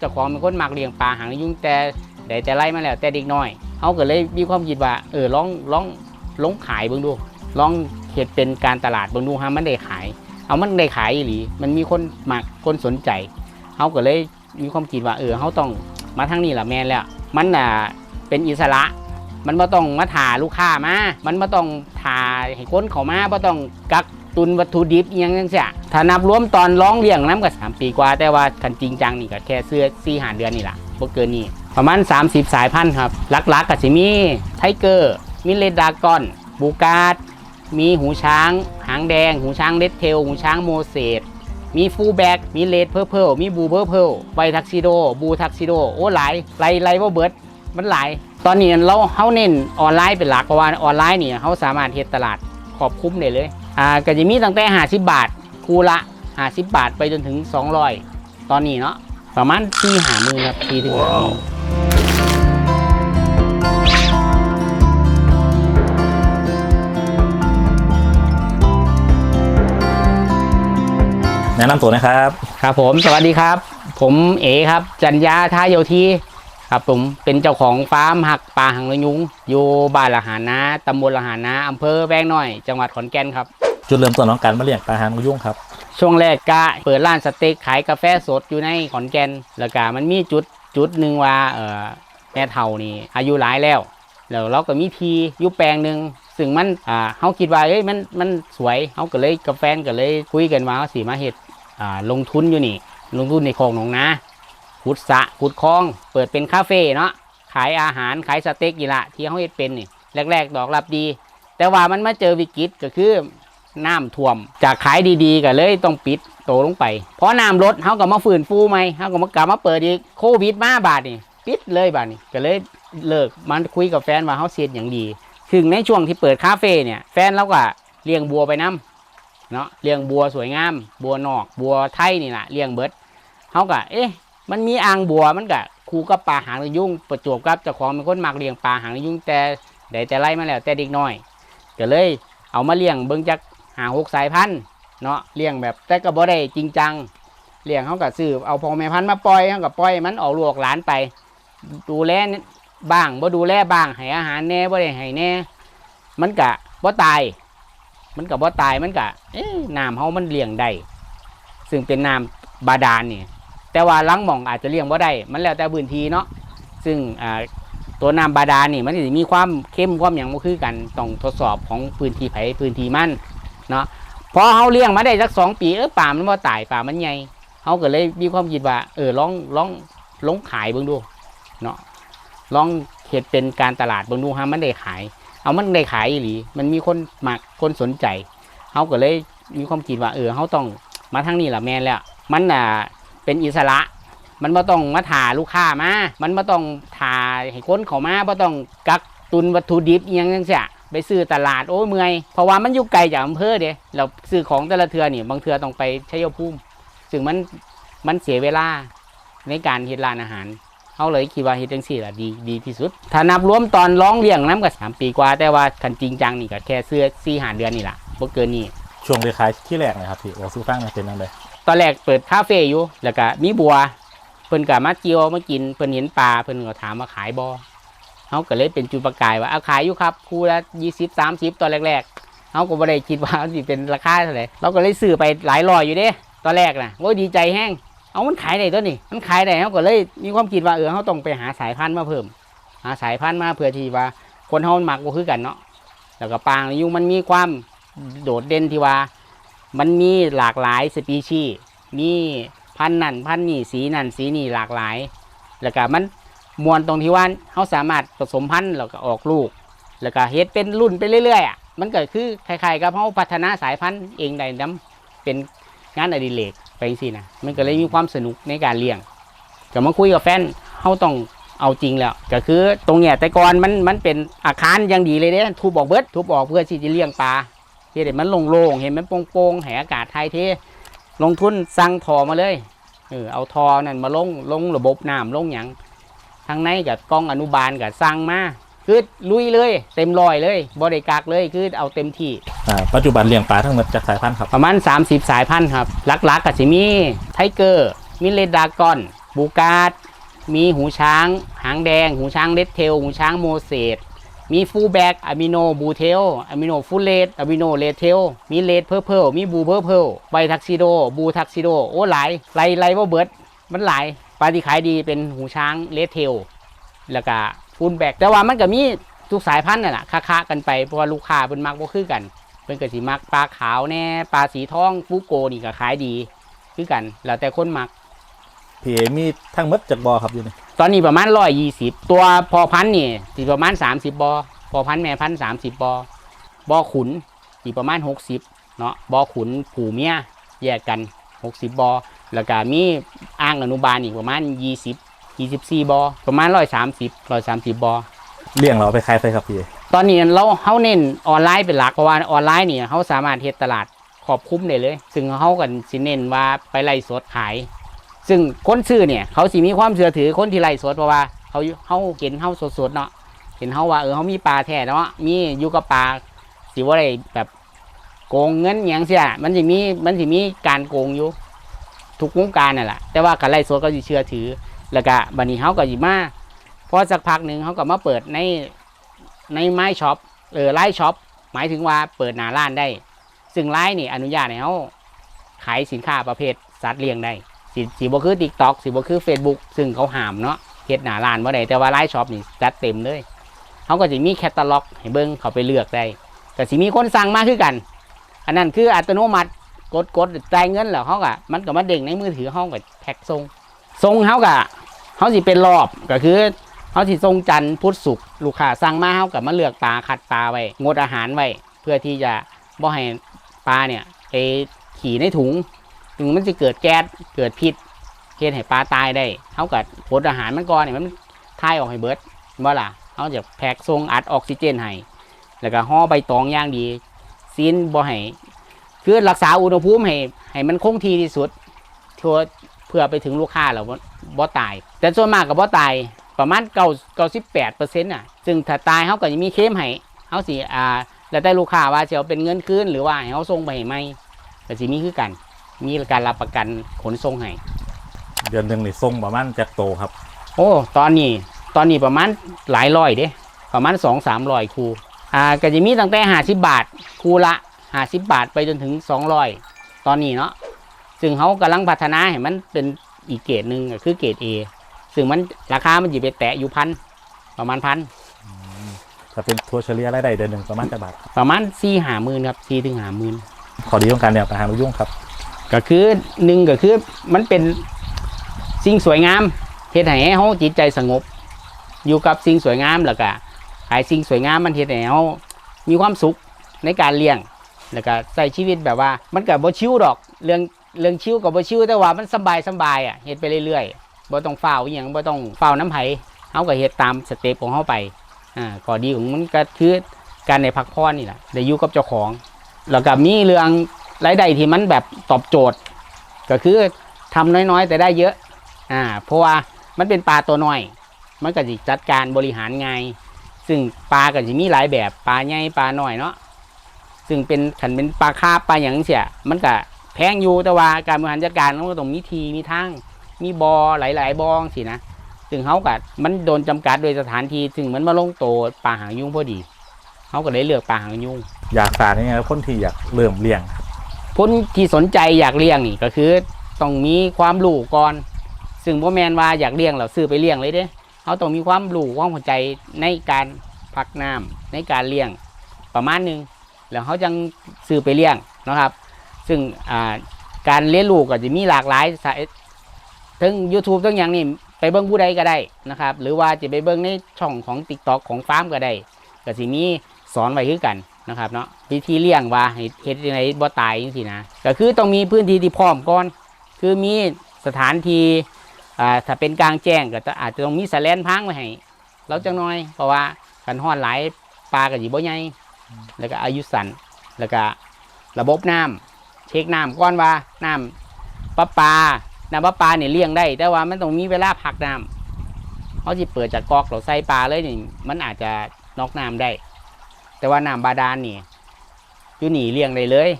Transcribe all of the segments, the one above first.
เจ้าของเป็นคนมักเลี้ยงปลาหางยุงแต่ได้แต่ไล่มาแล้วแต่เด็กน้อยเขาก็เลยมีความคิดว่าเออลองลองลองขายเบิ่งดูลองเฮ็ดเป็นการตลาดเบิ่งดูฮะมันได้ขาย เอามันได้ขายอีหลีมันมีคนมักคนสนใจเขาก็เลยมีความคิดว่าเออเขาต้องมาทางนี้แหละแม่แล้ว มันน่ะเป็นอิสระ มันบ่ต้องมาถ่าลูกค้ามา มันบ่ต้องถ่าให้คนเขามาบ่ต้องกักตุนวัตถุดิบอหยังจังซี่ ถ้านับรวมตอนร้องเลี้ยงน้ำก็3ปีกว่า แต่ว่าคันจริงจังนี่ก็แค่เสื้อ4 5เดือนนี่ล่ะบ่เกินนี้ประมาณ 30 สายพันธุ์ครับหลักๆก็สิมีไทเกอร์มิเลดากอน บูการ์ดมีหูช้าง หางแดง หูช้างเลดเทล หูช้างโมเสสมีฟูแบ็กมีเลดเพอร์เพลมีบูเบอร์เพลไวทักซิโด บูทักซิโด โอ้หลายไลไล่ว่าเบิร์ดมันหลาย ตอนนี้เราเขาเน้นออนไลน์เป็นหลักเพราะว่าออนไลน์นี่เขาสามารถเฮ็ดตลาดขอบคุ้มได้เลยอ่าก็จะมีตั้งแต่50บาท คูละ 50 บาทไปจนถึง 200 ตอนนี้เนาะประมาณที่หามือครับที่ถึงหามือแนะนำตัวนะครับ ครับผมสวัสดีครับ ผมเอครับ จันยาท่าโยทีครับผมเป็นเจ้าของฟาร์มหักปลาหางระยุงอยู่บ้านละหานาตำบลละหานาอำเภอแวงน้อย จังหวัดขอนแก่นครับ จุดเริ่มต้นของการมาเลี้ยงปลาหางนกยุงครับ ช่วงแรกก็เปิดร้านสเต็กขายกาแฟสดอยู่ในขอนแก่นแล้วก็มันมีจุดจุดหนึ่งว่าเออแม่เฒ่านี่อายุหลายแล้วแล้วเราก็มีทีอยู่แปลงหนึ่งซึ่งมันอ่าเขาคิดว่าเอ้ยมันมันสวยเขาก็เลยกับแฟนก็เลยคุยกันว่าเขาสีมาเห็ดอ่าลงทุนอยู่นี่ ลงทุนในคลองหนองนาขุดสะขุดคลองเปิดเป็นคาเฟ่เนาะขายอาหารขายสเต็กนี่ละที่เขาเห็ดเป็นนี่แรก ๆ ดอกรับดี แต่ว่ามันมาเจอวิกฤตก็คือ น้ำท่วม จากขายดีๆก็เลยต้องปิดโตลงไปเพราะน้ำลดเขาก็มาฝืนฟูไหมเขาก็มากลับมาเปิดอีกโควิดมาบาดนี่ปิดเลยบาดนี่ก็เลยเลิกมันคุยกับแฟนว่าเขาเสียอย่างดีถึงในช่วงที่เปิดคาเฟ่เนี่ยแฟนเราก็เลี้ยงบัวไปน้ำเนาะเลี้ยงบัวสวยงาม บัวนอก บัวไทยนี่แหละเลี้ยงเบิดเขาก็เอ๊ะมันมีอ่างบัวมันก็คูกับปลาหางยุงประจวบกับเจ้าของเป็นคนมักเลี้ยงปลาหางยุงแต่ได้แต่ไล่มาแล้วแต่เด็กน้อยก็เลยเอามาเลี้ยงเบิ่งจัก หาหกสายพันธุ์เนาะเลี้ยงแบบแต่ก็บ่ได้จริงจังเลี้ยงเขาก็ซื้อเอาพ่อแม่พันธุ์มาปล่อยเขาก็ปล่อยมันออกลูกออกหลานไป ดูแลบ้างบ่ดูแลบ้างให้อาหารแน่บ่ได้ให้แน่ มันก็บ่ตาย มันก็บ่ตายมันก็เอ๊ะน้ำเฮามันเลี้ยงได้ซึ่งเป็นน้ำบาดาลนี่แต่ว่าลังหม่องอาจจะเลี้ยงบ่ได้ มันแล้วแต่พื้นที่เนาะซึ่งตัวน้ำบาดาลนี่มันสิมีความเข้มความหยังบ่คือกันต้องทดสอบของพื้นที่ไผพื้นที่มัน เนาะพอเขาเลี้ยงมาได้สักสองปีเออป่ามันว่าตายป่ามันใหญ่เขาก็เลยมีความคิดว่า เออลองลองลองขายเบิ่งดูเนาะลองเฮ็ดเป็นการตลาดเบิ่งดูฮะมันได้ขาย เอามันได้ขายอีหลีมันมีคนหมักคนสนใจเขาก็เลยมีความคิดว่า เออเขาต้องมาทางนี้ล่ะแม่แล้ว มันน่ะเป็นอิสระ มันไม่ต้องมาถ่าลูกค้ามา มันไม่ต้องถ่าให้คนเขามาไม่ต้องกักตุนวัตถุดิบอหยังจังซี่ ไปซื้อตลาดโอ้ยเมื่อยเพราะว่ามันอยู่ไกลจากอำเภอเด้เราซื้อของแต่ละเทือนี่บางเทือต้องไปชัยภูมิซึ่งมันมันเสียเวลาในการเฮ็ดร้านอาหารเขาเลยคิดว่าเฮ็ดจังซี่ล่ะดีดีที่สุด ถ้านับรวมตอนร้องเลี้ยงน้ำก็สามปีกว่า แต่ว่าคันจริงจังนี่ก็แค่เสื้อสี่หาเดือนนี่ล่ะบ่เกินนี้ช่วงไปขายที่แรกนะครับพี่โอ้ซื้อฟังมาเป็นยังไงตอนแรกเปิดคาเฟ่อยู่แล้วก็มีบัวเพิ่นก็มาเจียวมากินเพิ่นเห็นปลาเพิ่นก็ถามมาขายบ่ เขาก็เลยเป็นจุดประกายว่าเอาขายอยู่ครับคู่ละยี่สิบสามสิบตอนแรกๆเขาก็บ่ได้คิดว่าสิเป็นราคาเท่าไหร่เราก็เลยซื้อไปหลายร้อยอยู่เด้ ตอนแรกนะโอ้ยดีใจแห้งเอามันขายได้ตัวนี่มันขายได้เขาก็เลยมีความคิดว่าเออเขาต้องไปหาสายพันธุ์มาเพิ่ม หาสายพันธุ์มาเพื่อที่ว่าคนเขามันมักบ่คือกันเนาะแล้วก็ปลางยุงมันมีความโดดเด่นที่ว่า มันมีหลากหลายสปีชีส์มีพันธุ์นั่นพันธุ์นี่สีนั่นสีนี่หลากหลาย แล้วก็มัน มวนตรงที่ว่าเขาสามารถผสมพันธุ์แล้วก็ออกลูก แล้วก็เฮ็ดเป็นรุ่นไปเรื่อยๆอะมันก็คือคล้ายๆกับเขาพัฒนาสายพันธุ์เองได้นํเป็นงานอดิเรกไปสินะมันก็เลยมีความสนุกในการเลี้ยงก็มาคุยกับแฟนเขาต้องเอาจริงแล้ว ก็คือตรงเนี้ยแต่ก่อนมันมันเป็นอาคารอยังดีเลยเด้ทุบออกเบิดทุบออกเพื่อที่จะเลี้ยงปลาเฮ็ดมันโล่งๆเห็นมันโปร่งๆให้อากาศถ่ายเทลงทุนสั่งทอมาเลยเออเอาทอนั่นมาลงลงระบบน้ำลงหยัง ทางในกับกล้องอนุบาลกับสั่งมาคือลุยเลย เต็มร้อยเลยบริกากเลยคือเอาเต็มที่อ่าปัจจุบันเลี้ยงปลาทั้งหมดจากสายพันธุ์ครับประมาณ 30 สายพันธุ์ครับหลักๆก็สิมีไทเกอร์มิเลดดากอนบบูการ์ดมีหูช้าง หางแดง หูช้างเลดเทล หูช้างโมเสสมีฟูลแบ็กอะมิโนบูเทลอะมิโนฟูลเลดอะมิโนเลดเทล มีเลดเพอร์เพลมีบูเพอร์เพลไบทักซิโด บูทักซิโด โอ้หลายไล่ไล่ว่าเบิร์ดมันหลาย ปลาที่ขายดีเป็นหูช้างเลดเทลแล้วก็ฟูลแบ็กแต่ว่ามันก็มีทุกสายพันธุ์น่ะล่ะค้าๆกันไปเพราะว่าลูกค้าเพิ่นมักบ่คือกันเพิ่นก็สิมักปลาขาวแน่ปลาสีทองฟูโกนี่ก็ขายดีคือกัน แล้วแต่คนมักพี่เอมีทั้งหมดจากบอครับอยู่นี่ตอนนี้ประมาณร้อยยี่สิบตัวพอพันธุ์นี่สิประมาณสามสิบบอพอพันธุ์แม่พันธุ์สามสิบบอบอขุนสิประมาณหกสิบเนาะบอขุนผูเมียแยกกันหกสิบบอ แล้วก็มีอ่างอนุบาลอีกประมาณยี่สิบยี่สิบสี่บอประมาณร้อยสามสิบร้อยสามสิบบอเลี้ยงเราเอาไปขายใส่ครับพี่เอตอนนี้เราเขาเน้นออนไลน์เป็นหลักเพราะว่าออนไลน์เนี่ยเขาสามารถเฮ็ดตลาดขอบคุ้มได้เลย ซึ่งเขากันสิเน้นว่าไปไล่สดขาย ซึ่งคนซื้อเนี่ยเขาสิมีความเชื่อถือคนที่ไล่สดเพราะว่าเขาเขาเห็นเขาสดๆเนาะเห็นเขาว่าเออเขามีปลาแท้เนาะมีอยู่กับปลาสิว่าได้แบบโกงเงินอหย่างเสียมันสิมีมันสิมีการโกงอยู่ ทุกวงการนั่นแหละแต่ว่าการไล่สดก็สิเชื่อถือ แล้วก็บัดนี้เขาก็สิมาพอสักพักหนึ่งเขาก็มาเปิดในในไม้ช็อปเออไลน์ช็อปหมายถึงว่าเปิดหน้าร้านได้ ซึ่งไลน์นี่อนุญาตให้เขาขายสินค้าประเภทสัตว์เลี้ยงได้สิสิบ่คือ TikTok สิบ่คือ Facebook ซึ่งเขาห้ามเนาะเฮ็ดหน้าร้านบ่ได้แต่ว่าไลน์ช็อปนี่จัดเต็มเลยเขาก็จะมีแคตตาล็อกให้เบิ่งเขาไปเลือกได้ก็สิมีคนสั่งมาคือกัน อันนั้นคืออัตโนมัติ กดกดจ่ายเงินแล้วเขาก็มันก็มาเด้งในมือถือเขาก็แพ็คส่งส่งเขาก็เขาสิเป็นรอบก็คือเขาสิส่งจันทร์พุธศุกร์ลูกค้าสั่งมาเขาก็มาเลือกปลาคัดปลาไว้งดอาหารไว้เพื่อที่จะบ่ให้ปลาเนี่ยไปขี่ในถุงถึงมันจะเกิดแก๊สเกิดพิษเฮ็ดให้ปลาตายได้เขากับผลอาหารมันก่อนเนี่ยมันทายออกให้เบิร์ดว่าล่ะเขาจะแพ็กทรงอัดออกซิเจนให้แล้วก็ห่อใบตองอย่างดีซีนบ่ให้ คือรักษาอุณหภูมิให้ให้มันคงที่ที่สุดเพื่อเพื่อไปถึงลูกค้าแล้วบ่บ่ตาย แต่ส่วนมากก็บ่ตายประมาณเก้าเก้าสิบแปดเปอร์เซ็นต์อะ ซึ่งถ้าตายเขาก็จะมีเคลมให้เขาสิอ่าแล้วแต่ลูกค้าว่าจะเอาเป็นเงินคืนหรือว่าให้เขาส่งไปให้ไหมก็สิมีคือกัน มีการรับประกันขนส่งให้เดือนหนึ่งนี่ส่งประมาณจากโตครับ โอ้ตอนนี้ตอนนี้ประมาณหลายร้อยเด้ประมาณสองสามร้อยคูอ่าก็จะมีตั้งแต่ห้าสิบบาทคูละ ห้าสิบบาทไปจนถึงสองร้อยตอนนี้เนาะซึ่งเขากำลังพัฒนาให้มันเป็นอีกเกรดหนึ่งก็คือเกรด A ซึ่งมันราคามันจะไปแตะอยู่พันประมาณพันจะเป็นทัวร์เฉลี่ยรายได้เดือนหนึ่งประมาณจะบาทประมาณสี่หาหมื่นครับสี่ถึงหาหมื่นขอดีของการเลี้ยงปลาหางนกยุงครับ ก็คือหนึ่งก็คือมันเป็นสิ่งสวยงามเฮ็ดให้เฮาจิตใจสงบ อยู่กับสิ่งสวยงามแล้วก็ขายสิ่งสวยงามมันเฮ็ดให้เฮามีความสุขในการเลี้ยง แล้วก็ใช้ชีวิตแบบว่า มันก็บ่ชิวดอก เรื่องเรื่องชิวกับบ่ชิวแต่ว่ามันสบายสบายอะเฮ็ดไปเรื่อยๆบ่ต้องเฝ้าอหยังบ่ต้องเฝ้าน้ำไผเฮาก็เฮ็ดตามสเต็ปของเฮาไปอ่าข้อดีของมันก็คือการได้พักผ่อนนี่แหละได้อยู่กับเจ้าของ แล้วก็มีเรื่องรายได้ที่มันแบบตอบโจทย์ ก็คือทำน้อยๆ แต่ได้เยอะอ่าเพราะว่ามันเป็นปลาตัวน้อย มันก็จะจัดการบริหารไงซึ่งปลาก็จะมีหลายแบบปลาใหญ่ปลาน้อยเนาะ ซึ่งเป็นขันเป็นปลาคาบปลาอย่างเสียมันก็แพงอยู่แต่ว่าการบริหารจัดการมันก็ต้องมีทีมีทางมีบอหลายๆบองสินะซึ่งเขาก็มันโดนจำกัดโดยสถานที่ซึ่งมันมาลงโตปลาหางยุงพอดีเขาก็เลยเลือกปลาหางยุงอยากฝากยังไงคนที่อยากเริ่มเลี้ยงคนที่สนใจอยากเลี้ยงนี่ก็คือต้องมีความรู้ก่อน ซึ่งพ่อแมนว่าอยากเลี้ยงเราซื้อไปเลี้ยงเลยเด้เขาต้องมีความรู้ความเข้าใจในการพักน้ำในการเลี้ยงประมาณหนึง แล้วเขาจังซื้อไปเลี้ยงนะครับ ซึ่งการเลี้ยงลูกก็จะมีหลากหลายสายทั้ง YouTube ทั้งอย่างนี้ไปเบิ้งผู้ใดก็ได้นะครับ หรือว่าจะไปเบิ้งในช่องของ TikTok ของฟาร์มก็ได้ก็สิมีสอนไว้คือกันนะครับเนาะวิธีเลี้ยงว่าให้เฮ็ดยังไงบ่ตายจังซี่นะก็คือต้องมีพื้นที่ที่พร้อมก่อน คือมีสถานที่อ่าถ้าเป็นกลางแจ้งก็จะอาจจะต้องมีสแลนพังไว้ให้เราจังน้อยเพราะว่ากันฮ้อนหลายปลาก็สิบ่ใหญ่ แล้วก็อายุสั้นแล้วก็ระบบน้ำเช็คน้ำก่อนว่าน้ำประปาน้ำประปาเนี่ยเลี้ยงได้ แต่ว่ามันต้องมีเวลาพักน้ำเขาสิเปิดจากกอกเราใส่ปลาเลยนี่มันอาจจะนอกน้ำได้ แต่ว่าน้ำบาดาลนี่อยู่หนีเลี้ยงได้เลย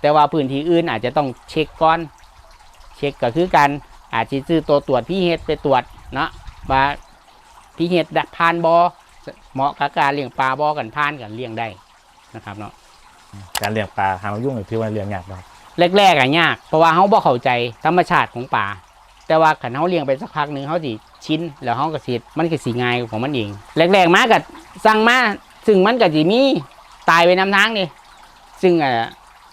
แต่ว่าพื้นที่อื่นอาจจะต้องเช็คก่อน เช็คก็คือการอาจจะซื้อตัวตรวจพี่เฮ็ดไปตรวจเนาะว่าพี่เฮ็ดดักพานบอ เหมาะกับการเลี้ยงปลาบอกันพานกันเลี้ยงได้นะครับเนาะการเลี้ยงปลาหางนกยุ่งหรือที่ว่าเลี้ยงยากนะครับแรกๆอะยาก เพราะว่าเขาบ่เข้าใจธรรมชาติของป่าแต่ว่าขันเขาเลี้ยงไปสักพักหนึ่งเขาสิชินแล้วเขาก็สิมันก็สิง่ายของมันเองแรกๆมาก็สั่งมาซึ่งมันก็สิมีตายไปนำทางนี่ซึ่งเอ่อ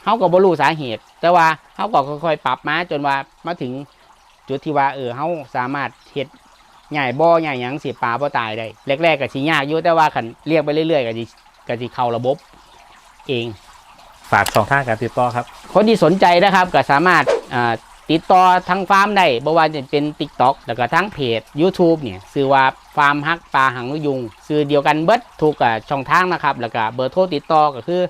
เขาก็บ่รู้สาเหตุ แต่ว่าเขาก็ค่อยๆปรับมาจนว่ามาถึงจุดที่ว่าเออเขาสามารถเฮ็ด ใหญ่บ่อใหญ่หยังสิปลาบ่ตายได้แรกๆก็สิยากอยู่แต่ว่าขันเลี้ยงไปเรื่อยๆก็สิก็สิเข้าระบบ เอง ฝากช่องทางการติดต่อครับ คนที่สนใจนะครับก็สามารถอ่าติดต่อทางฟาร์มได้บ่ว่าจะเป็น TikTok แล้วก็ทั้งเพจ YouTube เนี่ยชื่อว่าฟาร์มฮักปลาหางนกยุงชื่อเดียวกันเบิดทุกอ่าช่องทางนะครับ แล้วก็เบอร์โทรติดต่อก็คือ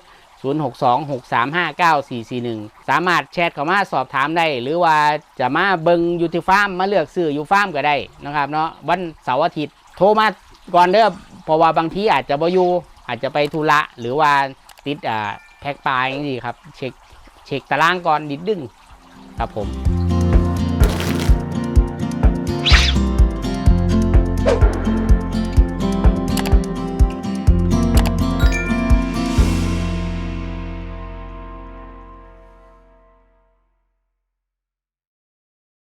0626359441 สามารถแชทเข้ามาสอบถามได้ หรือว่าจะมาเบิงยูที่ฟาร์มมาเลือกซื้ออยูฟาร์มก็ได้นะครับเนาะวันเสาร์อาทิตย์โทรมาก่อนเด้อเพราะว่าบางทีอาจจะบ่อยู่อาจจะไปธุระหรือว่าติดอ่าแพ็คปลายอย่างนี้ครับ เช็คเช็คตารางก่อนนิดดึงครับผม